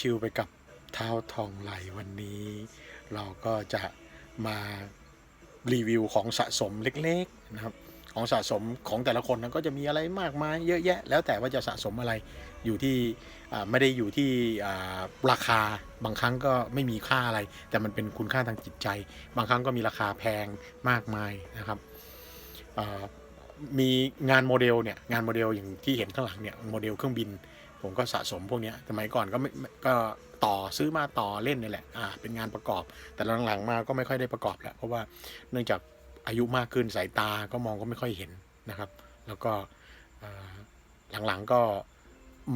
ชิวๆไปกับเท้าทองไหลวันนี้ เราก็จะมารีวิวของสะสมเล็กๆนะครับของสะสมของแต่ละคนนะก็จะมีอะไรมากมายเยอะแยะ แล้วแต่ว่าจะสะสมอะไรอยู่ที่ไม่ได้อยู่ที่ราคาบางครั้งก็ไม่มีค่าอะไร แต่มันเป็นคุณค่าทางจิตใจ บางครั้งก็มีราคาแพงมากมายนะครับมีงานโมเดลเนี่ยงานโมเดลอย่างที่เห็นข้างหลังเนี่ยโมเดลเครื่องบิน ผมก็สะสมพวกนี้สมัยก่อนก็ไม่ก็ต่อซื้อมาต่อเล่นนี่แหละอ่าเป็นงานประกอบ แต่หลังๆมาก็ไม่ค่อยได้ประกอบแล้วเพราะว่าเนื่องจากอายุมากขึ้นสายตาก็มองก็ไม่ค่อยเห็นนะครับ แล้วก็หลังๆก็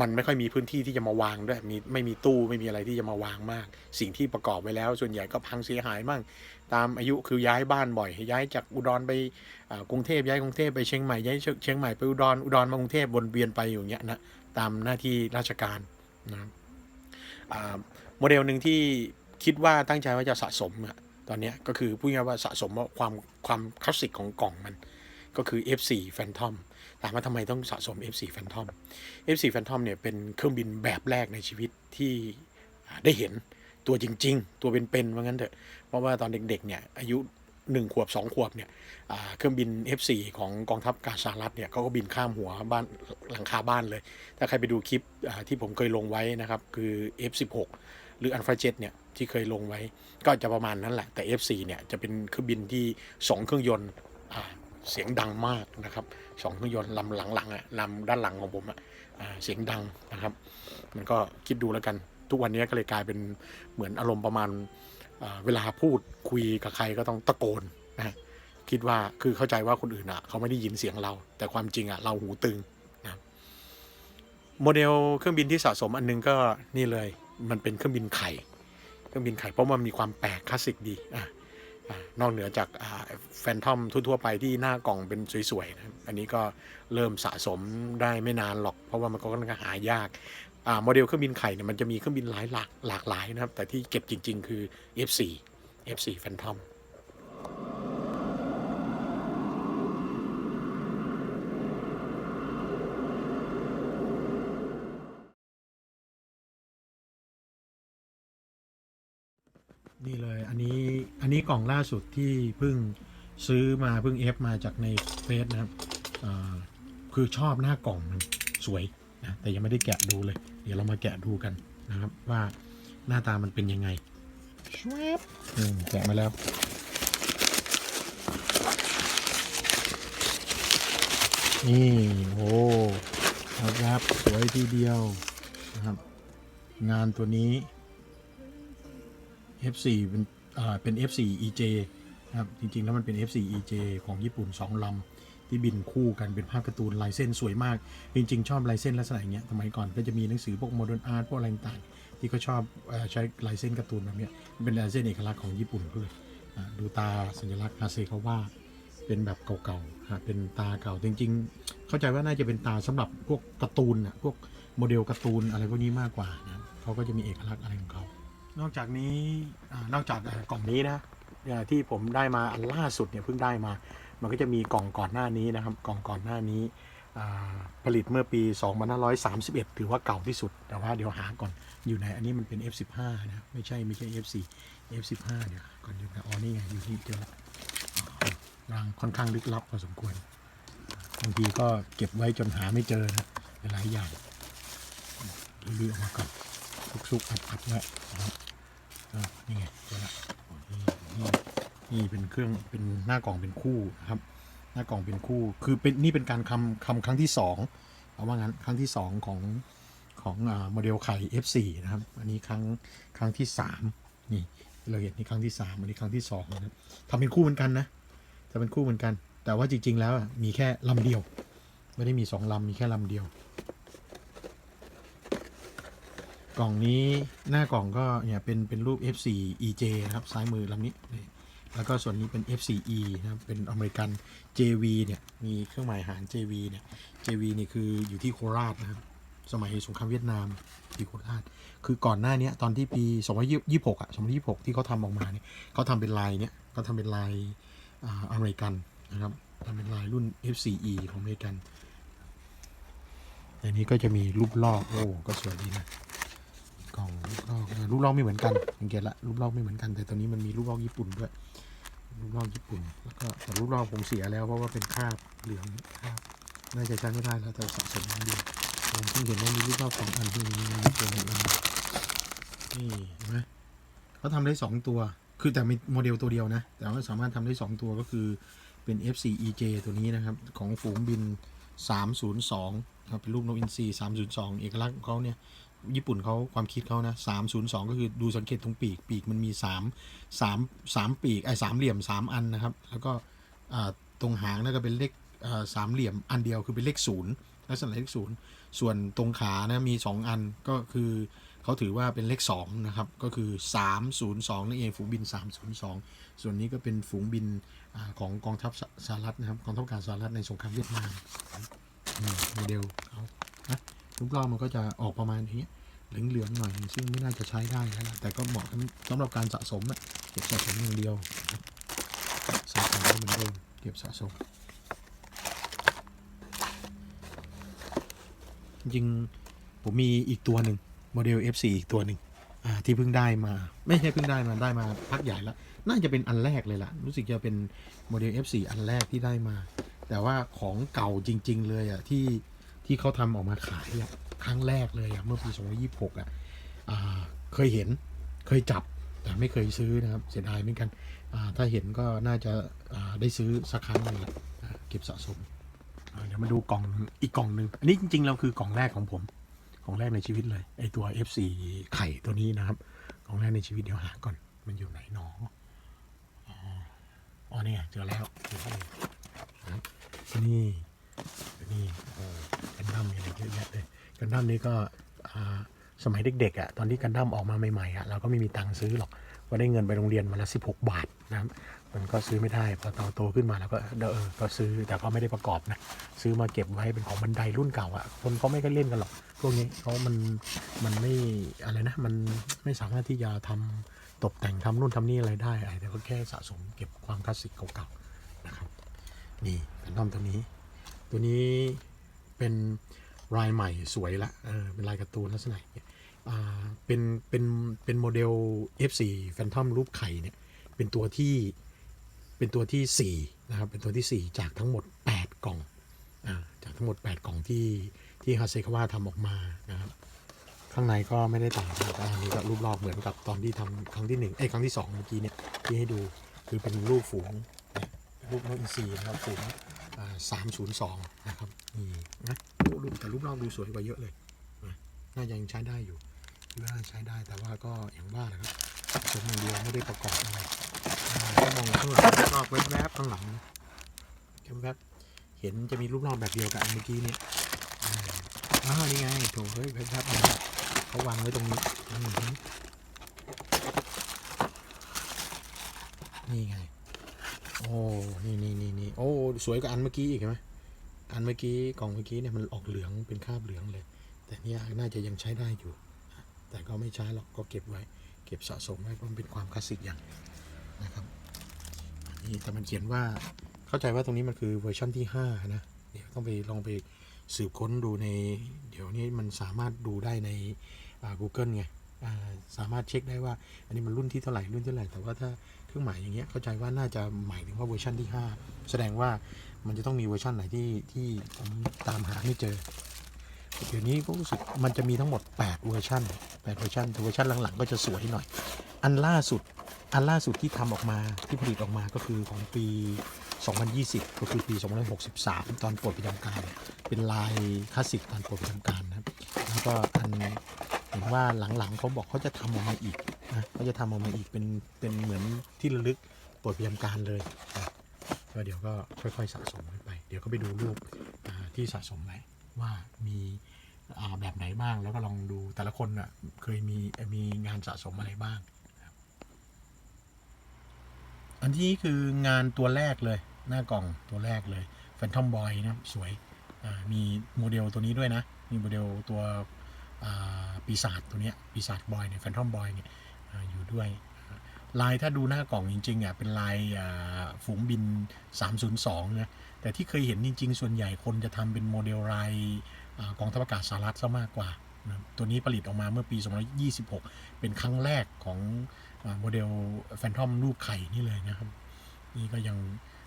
มันไม่ค่อยมีพื้นที่ที่จะมาวางด้วยมีไม่มีตู้ไม่มีอะไรที่จะมาวางมาก สิ่งที่ประกอบไว้แล้ว ส่วนใหญ่ก็พังเสียหายมั่งตามอายุคือย้ายบ้านบ่อย ย้ายจากอุดรไปกรุงเทพย้ายกรุงเทพไปเชียงใหม่ย้ายเชียงใหม่ไปอุดรอุดรมากรุงเทพวนเวียนไปอยู่อย่างเงี้ยนะ ตามหน้าที่ราชการนะครับโมเดลหนึ่งที่คิดว่าตั้งใจว่าจะสะสมอะตอนนี้ก็คือพูดง่ายว่าสะสมว่าความความคลาสสิกของกล่องมัน ก็คือ F4 Phantom ถามว่าทำไมต้องสะสม F4 Phantom F4 Phantom เนี่ยเป็นเครื่องบินแบบแรกในชีวิตที่ได้เห็นตัวจริง ๆ ตัวเป็นๆว่างั้นเถอะ เพราะว่าตอนเด็กๆเนี่ยอายุ 1ขวบ 2 ขวบเนี่ยเครื่องบิน F4 ของกองทัพกาสหรัฐเนี่ยเขาก็บินข้ามหัวบ้านหลังคาบ้านเลย ถ้าใครไปดูคลิปที่ผมเคยลงไว้นะครับคือ F16 หรือ Alpha Jet เนี่ยที่เคยลงไว้ ก็จะประมาณนั้นแหละแต่ F4 เนี่ยจะเป็นเครื่องบินที่ 2 เครื่องยนต์เสียงดังมากนะครับสองเครื่องยนต์ลำหลังๆอะลำด้านหลังของผมอะเสียงดังนะครับ มันก็คิดดูแล้วกัน ทุกวันนี้ก็เลยกลายเป็นเหมือนอารมณ์ประมาณ เวลาพูดคุยกับใครก็ต้องตะโกนนะฮะคิดว่าคือเข้าใจว่าคนอื่นอะเขาไม่ได้ยินเสียงเรา แต่ความจริงอะเราหูตึงนะโมเดลเครื่องบินที่สะสมอันนึงก็นี่เลยมันเป็นเครื่องบินไข่เครื่องบินไข่เพราะมันมีความแปลกคลาสสิกดีอะอ่านอกเหนือจากแฟนทอมทั่วๆไปที่หน้ากล่องเป็นสวยๆนะอันนี้ก็เริ่มสะสมได้ไม่นานหรอก เพราะว่ามันก็ค่อนข้างหายาก อ่าโมเดลเครื่องบินไข่เนี่ยมันจะมีเครื่องบินหลายหลากหลากหลายนะครับ แต่ที่เก็บจริง ๆ คือ F4 F4 Phantom นี่เลยอันนี้อันนี้กล่องล่าสุดที่เพิ่งซื้อมาเพิ่งเอฟมาจากในเฟซนะครับคือชอบหน้ากล่องมันสวย นะแต่ยังไม่ได้แกะดูเลย เดี๋ยวเรามาแกะดูกันนะครับว่าหน้าตามันเป็นยังไงชวบอืมแกะมาแล้วนี่โอ้ครับสวยทีเดียวนะครับ งานตัวนี้ F4 เป็นอ่าเป็น F4 EJ นะครับจริงๆแล้วมันเป็น F4 EJ ของญี่ปุ่น 2 ลำ ที่บินคู่กันเป็นภาพการ์ตูนลายเส้นสวยมาก จริง ๆ ชอบลายเส้นลักษณะอย่างเงี้ยสมัยก่อนก็จะมีหนังสือพวกโมเดิร์นอาร์ตพวกอะไรต่างๆที่เขาชอบใช้ลายเส้นการ์ตูนแบบเนี้ยเป็นลายเส้นเอกลักษณ์ของญี่ปุ่นเลยดูตาสัญลักษณ์ฮาเซคาว่าเป็นแบบเก่าๆเป็นตาเก่าจริง ๆ เข้าใจว่าน่าจะเป็นตาสำหรับพวกการ์ตูนอะพวกโมเดลการ์ตูนอะไรพวกนี้มากกว่านะเขาก็จะมีเอกลักษณ์อะไรของเขานอกจากนี้อนอกจากกล่องนี้นะที่ผมได้มาอันล่าสุดเนี่ยเพิ่งได้มา มันก็จะมีกล่องก่อนหน้านี้นะครับ กล่องก่อนหน้านี้ผลิตเมื่อปี 2531 ถือว่าเก่าที่สุด แต่ว่าเดี๋ยวหาก่อน อยู่ในอันนี้มันเป็น F15 นะไม่ใช่ไม่ใช่ F4 F15 เดี๋ยวก่อนอยู่นะอ๋อนี่ไงอยู่ที่เจอละอ๋อรางค่อนข้างลึกลับพอสมควร บางทีก็เก็บไว้จนหาไม่เจอนะหลายอย่างลื้อออกมาก่อนซุกๆอัดๆไว้นะครับอ่านี่ไงเจอละนี่ นี่เป็นเครื่องเป็นหน้ากล่องเป็นคู่นะครับ หน้ากล่องเป็นคู่ คือเป็นนี่เป็นการคำคำครั้งที่สองเอาว่างั้นครั้งที่สองของของโมเดลไข่ F4 นะครับ อันนี้ครั้งครั้งที่สามนี่เราเห็นนี่ครั้งที่สามอันนี้ครั้งที่สองนะทำเป็นคู่เหมือนกันนะทำเป็นคู่เหมือนกัน แต่ว่าจริง ๆ แล้วมีแค่ลำเดียว ไม่ได้มีสองลำมีแค่ลำเดียว กล่องนี้หน้ากล่องก็เนี่ยเป็นเป็นรูป F4 EJ นะครับซ้ายมือลำนี้ แล้วก็ส่วนนี้เป็น F4E นะครับเป็นอเมริกัน JV เนี่ยมีเครื่องหมายหาร JV เนี่ย JV นี่คืออยู่ที่โคราชนะครับสมัยสงครามเวียดนามที่โคราชคือก่อนหน้านี้ตอนที่ปี2026อะ2026 ที่เขาทำออกมาเนี่ยเขาทำเป็นลายเนี่ยเขาทำเป็นลายอเมริกันนะครับทำเป็นลายรุ่น F4E ของอเมริกันในนี้ก็จะมีรูปลอกโอ้ก็สวยดีนะ กล่องรูปร่าไม่เหมือนกันสังเกตละรูปร่าไม่เหมือนกันแต่ตัวนี้มันมีรูปร่างญี่ปุ่นด้วยรูปร่างญี่ปุ่น แล้วก็แต่รูปร่าผมเสียแล้วเพราะว่าเป็นคราบเหลืองคราบน่าจะใช้ไม่ได้แล้วแต่สะสมอย่าเดียวผมเพิ่งเห็นว่ามีรูปร่างสองอันที่มีตัวหนึ่งนนี่เห็นไหมเขาทำได้สองตัว คือแต่มีโมเดลตัวเดียวนะ แต่ว่าสามารถทำได้สองตัวก็คือเป็น F4EJ ตัวนี้นะครับ ของฝูงบิน 302ครับเป็นลูกนกอินทรี302 เอกลักษณ์ของเขาเนี่ย ญี่ปุ่นเขาความคิดเขานะ302ก็คือดูสังเกตตรงปีกปีกมันมี3 3 3ปีกไอ้สามเหลี่ยม3อันนะครับ แล้วก็ตรงหางนั่นก็เป็นเลขสามเหลี่ยมอันเดียวคือเป็นเลขศูนย์ลักษณะเลขศูนย์ส่วนตรงขานะมี 2 อันก็คือเขาถือว่าเป็นเลข2นะครับก็คือ 302นั่นเองฝูงบิน 302 ส่วนนี้ก็เป็นฝูงบินอของกองทัพสหรัฐนะครับกองทัพกาศสหรัฐในสงครามเวียดนามมโมเดลเขานะ รูปร่างมันก็จะออกประมาณอย่างเงี้ยเหลืองๆหน่อย ซึ่งไม่น่าจะใช้ได้แล้วล่ะแต่ก็เหมาะสำหรับการสะสมอะเก็บสะสมอย่างเดียวสะสมได้เหมือนเดิมเก็บสะสม จริงผมมีอีกตัวหนึ่งโมเดล F4 อีกตัวหนึ่งที่เพิ่งได้มา ไม่ใช่เพิ่งได้มาได้มาพักใหญ่แล้วน่าจะเป็นอันแรกเลยล่ะ รู้สึกจะเป็นโมเดล F4 อันแรกที่ได้มา แต่ว่าของเก่าจริง ๆ เลยอะที่ ที่เขาทำออกมาขายอะครั้งแรกเลยอะเมื่อปี 2026อะอ่าเคยเห็นเคยจับแต่ไม่เคยซื้อนะครับ เสียดายเหมือนกันถ้าเห็นก็น่าจะาได้ซื้อสักครั้งหนึงแหละอ่าเก็บสะสมเดี๋ยวมาดูกล่องอีกกล่องหนึ่งอันนี้จริงๆเราคือกล่องแรกของผมของแรกในชีวิตเลยไอตัว F4 ไข่ตัวนี้นะครับกล่องแรกในชีวิตเดี๋ยวหาก่อน มันอยู่ไหนหนออ๋ออ๋อนี่ไงเจอแล้วเจอแล้วนะครับ นี่โอ้กันดั้มมีอะไรเยอะแยะเลยกันดั้มนี้ก็อาสมัยเด็กๆอะตอนที่กันดั้มออกมาใหม่ๆอะเราก็ไม่มีตังค์ซื้อหรอกก็ได้เงินไปโรงเรียนวันละ16บหกบาทนะครับมันก็ซื้อไม่ได้พอโตโตขึ้นมาแล้วก็เออก็ซื้อแต่ก็ไม่ได้ประกอบนะซื้อมาเก็บไว้เป็นของบันไดรุ่นเก่าอะ่ะคนเขาไม่ก็เล่นกันหรอกพวกนี้เขามันมันไม่อะไรนะมันไม่สามารถที่จะทำตกแต่งทำนู่นทำนี่อะไรได้อะไรแต่ก็แค่สะสมเก็บความคลาสสิกเก่าๆนะครับนี่แฟนทอมตัวนี้ ตัวนี้เป็นลายใหม่สวยละเออเป็นลายการ์ตูนลักษณะอ่าเงี้ยอ่าเป็นเป็นเป็นโมเดล F4 Phantom รูปไข่เนี่ยเป็นตัวที่เป็นตัวที่4นะครับเป็นตัวที่ 4 จากทั้งหมด 8 กล่องอ่าจากทั้งหมด 8 กล่องที่ที่ฮาเซคาวะทำออกมานะครับข้างในก็ไม่ได้ต่างกันอันนี้ก็รูปรอบเหมือนกับตอนที่ทำครั้งที่หนึ่งเอ้ครั้งที่สองเมื่อกี้เนี่ยที่ให้ดูคือเป็นรูปฝูงรูปนกอินทรีนะครับฝูง สามศูนย์สองนะครับนี่นะรูปแต่รูปรอบดูสวยกว่าเยอะเลยน่าจะยังใช้ได้อยู่คิดว่าใช้ได้แต่ว่าก็อย่างว่าแหละครับสมอย่างเดียวไม่ได้ประกอบอะไรอ่าถ้ามองข้างหลังรอบแวบๆข้างหลังแวบๆเห็นจะมีรูปรอบแบบเดียวกับอันเมื่อกี้เนี่ยอ้าวนี่ไงโถเฮ้ยเพชรครับเขาวางไว้ตรงนี้นี่ไง อ้นี่นี่นี่นี่โอ้ สวยกว่าอันเมื่อกี้อีกใช่ไหมอันเมื่อกี้กล่องเมื่อกี้เนี่ยมันออกเหลืองเป็นคราบเหลืองเลย แต่เนี่ยน่าจะยังใช้ได้อยู่ แต่ก็ไม่ใช้หรอกก็เก็บไว้ เก็บสะสมไว้เพราะมันเป็นความคลาสสิกอย่างนะครับอันนี่แต่มันเขียนว่าเข้าใจว่าตรงนี้มันคือเวอร์ชันที่ห้านะเดี๋ยวต้องไปลองไปสืบค้นดูใน เดี๋ยวนี้มันสามารถดูได้ในอ่า Google ไงอาสามารถเช็คได้ว่า อันนี้มันรุ่นที่เท่าไหร่รุ่นเท่าไหร่แต่ว่าถ้า เครื่องหมายอย่างเงี้ยเข้าใจว่าน่าจะหมายถึงว่าเวอร์ชันที่ 5 แสดงว่ามันจะต้องมีเวอร์ชันไหนที่ที่ผมตามหาไม่เจอเดี๋ยวนี้ก็รู้สึกมันจะมีทั้งหมด 8 เวอร์ชัน8เวอร์ชันแต่เวอร์ชันหลังๆ ก็จะสวยหน่อย อันล่าสุดอันล่าสุดที่ทำออกมาที่ผลิตออกมาก็คือของปี 2020 ก็คือปี 2563 ตอนปลดประจำการ เป็นลายคลาสสิกตอนปลดประจำการนะครับแล้วก็อัน เห็นว่าหลังๆเขาบอกเขาจะทำออกมาอีกนะเขาจะทำออกมาอีกเป็นเป็นเหมือนที่ระลึกปลดประจำการเลยนะก็เดี๋ยวก็ค่อยๆสะสมไป เดี๋ยวก็ไปดูรูปที่สะสมไว้ว่ามีแบบไหนบ้างแล้วก็ลองดูแต่ละคนอะเคยมีมีงานสะสมอะไรบ้าง อันที่คืองานตัวแรกเลย หน้ากล่องตัวแรกเลย Phantom Boy นะสวยมีโมเดลตัวนี้ด้วยนะ มีโมเดลตัว ปีศาจตัวเนี้ยปีศาจบอยเนี่ย Phantom Boy เนี่ยอยู่ด้วย ลายถ้าดูหน้ากล่องจริงๆอะเป็นลายฝูงบิน 302 นะ แต่ที่เคยเห็นจริง ๆ ส่วนใหญ่คนจะทำเป็นโมเดลลายอ่ากองทัพอากาศสหรัฐซะมากกว่านะตัวนี้ผลิตออกมาเมื่อปี 2026 เป็นครั้งแรกของอโมเดลแฟนทอมรูปไข่นี่เลยนะครับ นี่ก็ยัง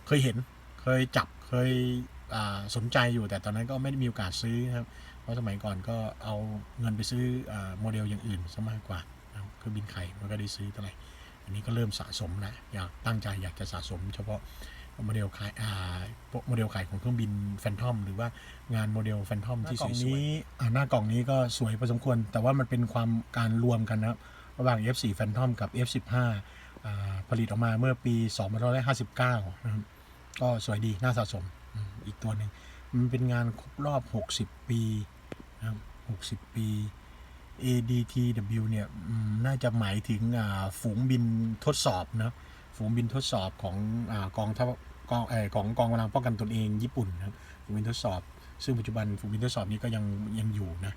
เคยเห็นเคยจับเคย สนใจอยู่แต่ตอนนั้นก็ไม่ได้มีโอกาสซื้อนะครับ เพราะสมัยก่อนก็เอาเงินไปซื้ออาโมเดลอย่างอื่นซะมากกว่านะครับคือบินไข่มันก็ได้ซื้อเท่าไหร่อันนี้ก็เริ่มสะสมแล้วอยากตั้งใจอยากจะสะสม เฉพาะโมเดลขายอ่าพวกโมเดลขายของเครื่องบินแฟนทอมหรือว่างานโมเดลแฟนทอมที่สวยๆนี้หน้ากล่องนี้ก็สวยพอสมควร แต่ว่ามันเป็นความการรวมกันนะครับระหว่าง F4 Phantom กับ F15 อ่าผลิตออกมาเมื่อปี 2559 นะครับ ก็สวยดี น่าสะสม อีกตัวหนึ่งมันเป็นงานครบรอบ 60 ปีนะครับ60 ปี ADTW เนี่ยน่าจะหมายถึงฝูงบินทดสอบนะฝูงบินทดสอบของอกองทัพกองเอของกองกำลังป้องกันตนเองญี่ปุ่นนะครับฝูงบินทดสอบ ซึ่งปัจจุบันฝูงบินทดสอบนี้ก็ยังยังอยู่นะ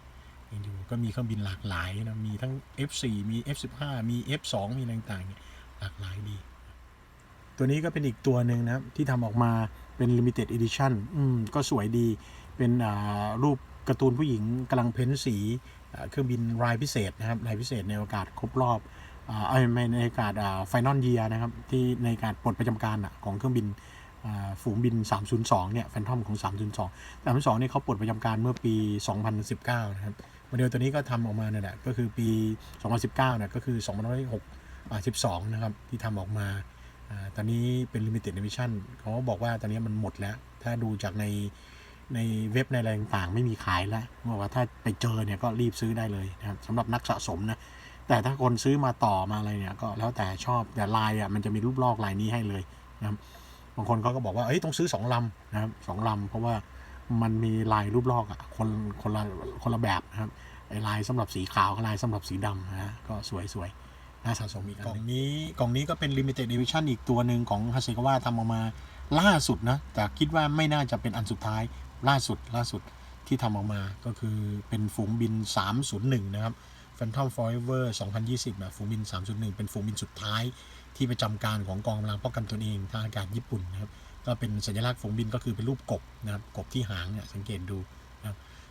ยังอยู่ก็มีเครื่องบินหลากหลายนะมีทั้ง F4 มี F15 มี F2 มีอะไรต่างๆเนี่ยหลากหลายดี ตัวนี้ก็เป็นอีกตัวหนึ่งนะครับ ที่ทำออกมาเป็น limited edition อืมก็สวยดีเป็นรูปการ์ตูนผู้หญิงกำลังเพ้นสีเครื่องบินรายพิเศษนะครับรายพิเศษในโอกาสครบรอบอ่าเอ้ไม่ในโอกาสไฟนอลเยียนะครับ ที่ในการปลดประจำการของเครื่องบินฝูงบิน 302 เนี่ยแฟนทอมของ 302 302เนี่ยเขาปลดประจำการเมื่อปี 2019 นะครับโมเดลตัวนี้ก็ทำออกมาเนี่ยแหละก็คือปี 2019 เนี่ยก็คือ2512 นะครับ ที่ทำออกมา ตอนนี้เป็น limited edition เขาบอกว่าตอนนี้มันหมดแล้ว ถ้าดูจากในในเว็บในอะไรต่างๆ ไม่มีขายแล้วบอกว่าถ้าไปเจอเนี่ยก็รีบซื้อได้เลยนะครับสำหรับนักสะสมนะ แต่ถ้าคนซื้อมาต่อมาอะไรเนี่ยก็แล้วแต่ชอบแต่ลายอะมันจะมีรูปลอกลายนี้ให้เลยนะครับบางคนเขาก็บอกว่าเอ้ยต้องซื้อสองลำนะครับสองลำเพราะว่ามันมีลายรูปลอกอะคนคนละคนละแบบนะครับไอ้ลายสำหรับสีขาวกับลายสำหรับสีดำนะก็สวยสวยๆ น่าสะสมอีกกล่องนี้กล่องนี้ก็เป็น limited edition อีกตัวหนึ่งของฮาเซกาวะทำออกมาล่าสุดนะ แต่คิดว่าไม่น่าจะเป็นอันสุดท้ายล่าสุดล่าสุดที่ทำออกมาก็คือเป็นฝูงบิน 301 นะครับ Phantom Forever 2020 แบบฝูงบิน 301 เป็นฝูงบินสุดท้ายที่ประจำการของกองกำลังป้องกันตนเองทางอากาศญี่ปุ่นนะครับ ก็เป็นสัญลักษณ์ฝูงบินก็คือเป็นรูปกบนะครับ กบที่หางเนี่ยสังเกตดู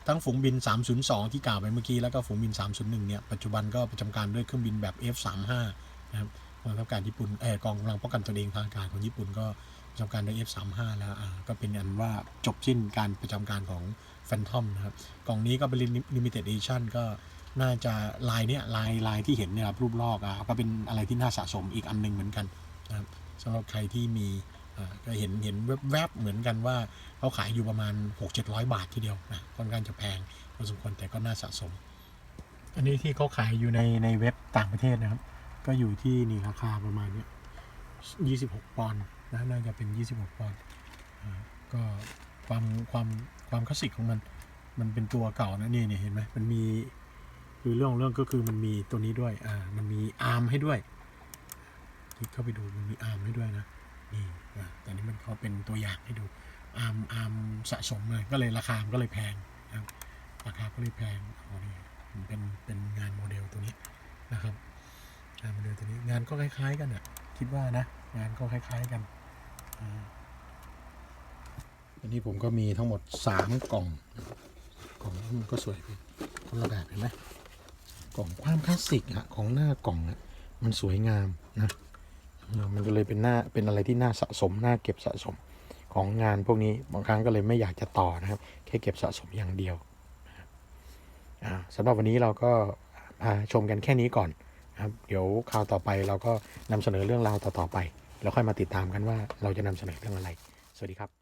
ทั้งฝูงบิน 302 ที่กล่าวไปเมื่อกี้ แล้วก็ฝูงบิน 301 เนี่ย ปัจจุบันก็ประจำการด้วยเครื่องบินแบบ F35 นะครับกองทัพอากาศญี่ปุ่นเออกองกำลังป้องกันตนเองทางอากาศของญี่ปุ่นก็ประจำการด้วย F35 แล้วอ่าก็เป็นอันว่าจบสิ้นการประจำการของ Phantom นะครับ กล่องนี้ก็เป็น limited edition ก็น่าจะลายเนี้ยลายลายที่เห็นเนี่ยครับรูปลอกอะก็เป็นอะไรที่น่าสะสมอีกอันหนึงเหมือนกันนะครับสำหรับใครที่มี ก็เห็นเห็นแวบๆเหมือนกันว่าเขาขายอยู่ประมาณ 6-700 บาททีเดียวนะค่อนข้างจะแพงพอสมควรแต่ก็น่าสะสม อันนี้ที่เขาขายอยู่ในในเว็บต่างประเทศนะครับ ก็อยู่ที่นี่ราคาประมาณเนี้ย26 ปอนด์นะน่าจะเป็น 26 ปอนด์ก็ความความความคลาสสิกของมัน มันเป็นตัวเก่านะนี่นี่เห็นไหมมันมีคือเรื่องของเรื่องก็คือมันมีตัวนี้ด้วยอ่ามันมีอาร์มให้ด้วยคลิกเข้าไปดูมันมีอาร์มให้ด้วยนะ นี่แต่นี้มันเขาเป็นตัวอย่างให้ดูอาร์มอาร์มสะสมเลยก็เลยราคามันก็เลยแพงนะครับราคาก็เลยแพงโอ้นี่เป็นเป็นงานโมเดลตัวนี้นะครับงานโมเดลตัวนี้งานก็คล้าย ๆ กันอะคิดว่านะงานก็คล้าย ๆกันอ่าอันนี้ผมก็มีทั้งหมดสามกล่องกล่องนี้มันก็สวยไปคนละแบบเห็นไหมกล่องความคลาสสิกอะของหน้ากล่องอะมันสวยงามนะ มันก็เลยเป็นหน้าเป็นอะไรที่น่าสะสมน่าเก็บสะสมของงานพวกนี้บางครั้งก็เลยไม่อยากจะต่อนะครับ แค่เก็บสะสมอย่างเดียวนะครับอ่าสำหรับวันนี้เราก็พาชมกันแค่นี้ก่อนนะครับ เดี๋ยวคราวต่อไปเราก็นำเสนอเรื่องราวต่อๆไป แล้วค่อยมาติดตามกันว่าเราจะนำเสนอเรื่องอะไร สวัสดีครับ